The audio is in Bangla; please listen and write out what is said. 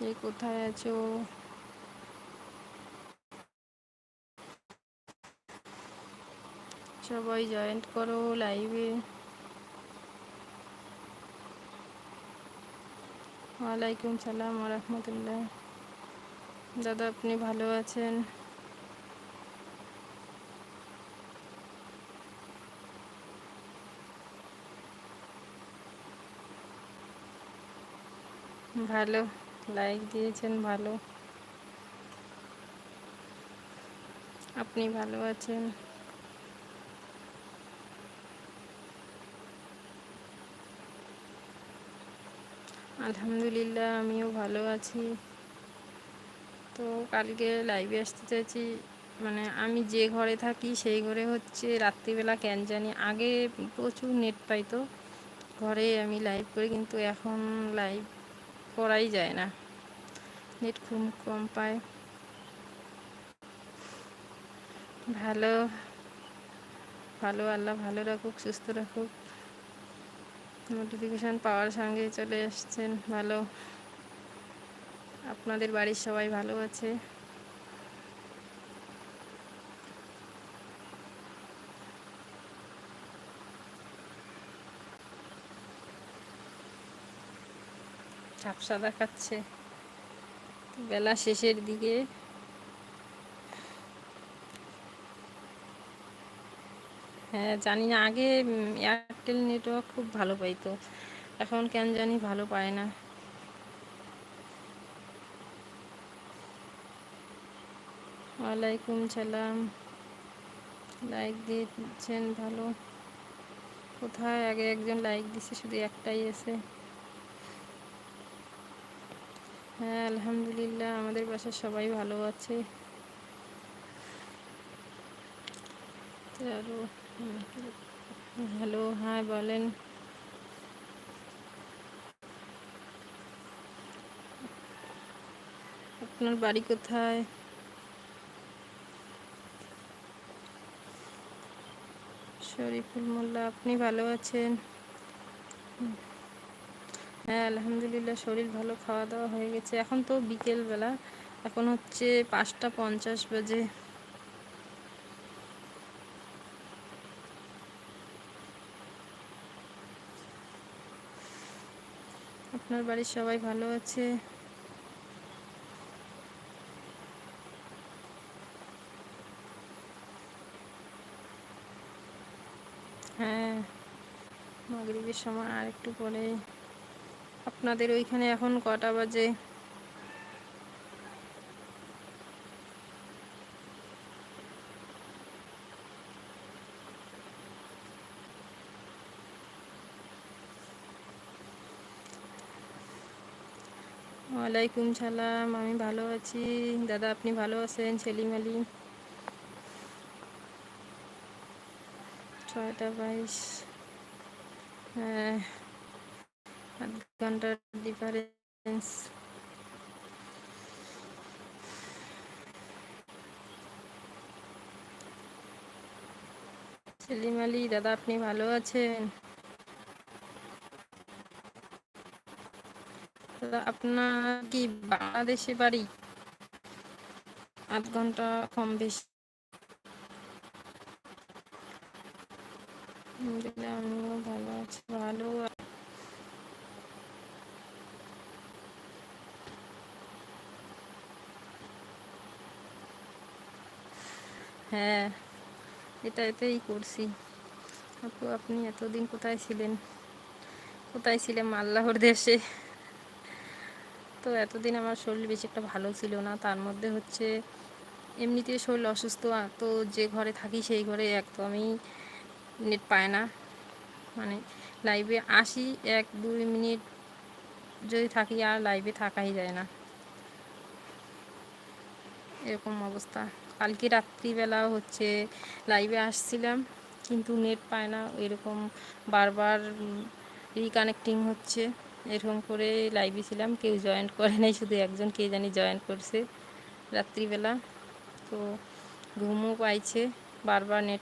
কে কোথায় আছো সবাই জয়েন্ট করো লাইভে ওয়ালাইকুম সালাম রহমতুল্লাহ। দাদা, আপনি ভালো আছেন? ভালো। লাইক দিয়েছেন, ভালো। আপনি ভালো আছেন? আলহামদুলিল্লাহ, আমিও ভালো আছি। তো কালকে লাইভে আসতে চাইছি মানে আমি যে ঘরে থাকি সেই ঘরে হচ্ছে রাত্রিবেলা ক্যান জানি আগে প্রচুর নেট পাইতো। ঘরে আমি লাইভ করি, কিন্তু এখন লাইভ করাই যায় না। নেট খুব কম পায়। ভালো। ভালো আল্লাহ ভালো রাখুক, সুস্থ রাখুক। নোটিফিকেশান পাওয়ার সঙ্গে চলে এসছেন ভালো। আপনাদের বাড়ির সবাই ভালো আছে। ঝাপসা দেখাচ্ছে। বেলা শেষের দিকে। হ্যাঁ জানি না, আগে এয়ারটেল নেটওয়ার্ক খুব ভালো পাইতো। এখন কেন জানি ভালো পায় না। ওয়ালাইকুম সালাম। লাইক দিয়েছেন ভালো। কোথায়? আগে একজন লাইক দিছে, শুধু একটাই আছে। হ্যাঁ আলহামদুলিল্লাহ, আমাদের বাসার সবাই ভালো আছে। আরও হ্যালো হ্যাঁ বলেন। আপনার বাড়ি কোথায়? শরীফুল মোল্লা, আপনি ভালো আছেন? হ্যাঁ আলহামদুলিল্লাহ, শরীর ভালো খাওয়া দাওয়া হয়ে গেছে। এখন তো বিকেলবেলা। এখন হচ্ছে পাঁচটা পঞ্চাশ বাজে। আপনার বাড়ির সবাই ভালো আছে? হ্যাঁ মাগরিবের সময় আর একটু পরে। আপনাদের ওইখানে এখন কটা বাজে? ওয়ালাইকুম সালাম, আমি ভালো আছি। দাদা, আপনি ভালো আছেন? সেলিম আলী ছয়টা বাইশ। হ্যাঁ। আধ ঘণ্টার ডিফারেন্স সেলিম আলী, দাদা, আপনি ভালো আছেন? আপনার কি বাংলাদেশে বাড়ি? আধ ঘণ্টা কম বেশি। ভালো আছি। ভালো হ্যাঁ এটা এতেই করছি। আপু, আপনি এতদিন কোথায় ছিলেন? কোথায় ছিলেন আল্লাহর দেশে? তো এতদিন আমার শরীর বেশি একটা ভালো ছিল না, তার মধ্যে হচ্ছে এমনিতে শরীর অসুস্থ, তো যে ঘরে থাকি সেই ঘরে একদমই নেট পায় না। মানে লাইভে আসি এক দুই মিনিট যদি থাকি আর লাইভে থাকাই যায় না। এরকম অবস্থা। কালকে রাত্রিবেলা হচ্ছে লাইভে আসছিলাম, কিন্তু নেট পায় না, এরকম বারবার রিকানেক্টিং হচ্ছে। এরকম করে লাইভে ছিলাম, কেউ জয়েন করে নাই, শুধু একজন কে জানি জয়েন করছে রাত্রিবেলা। তো ঘুমও পাইছে, বারবার নেট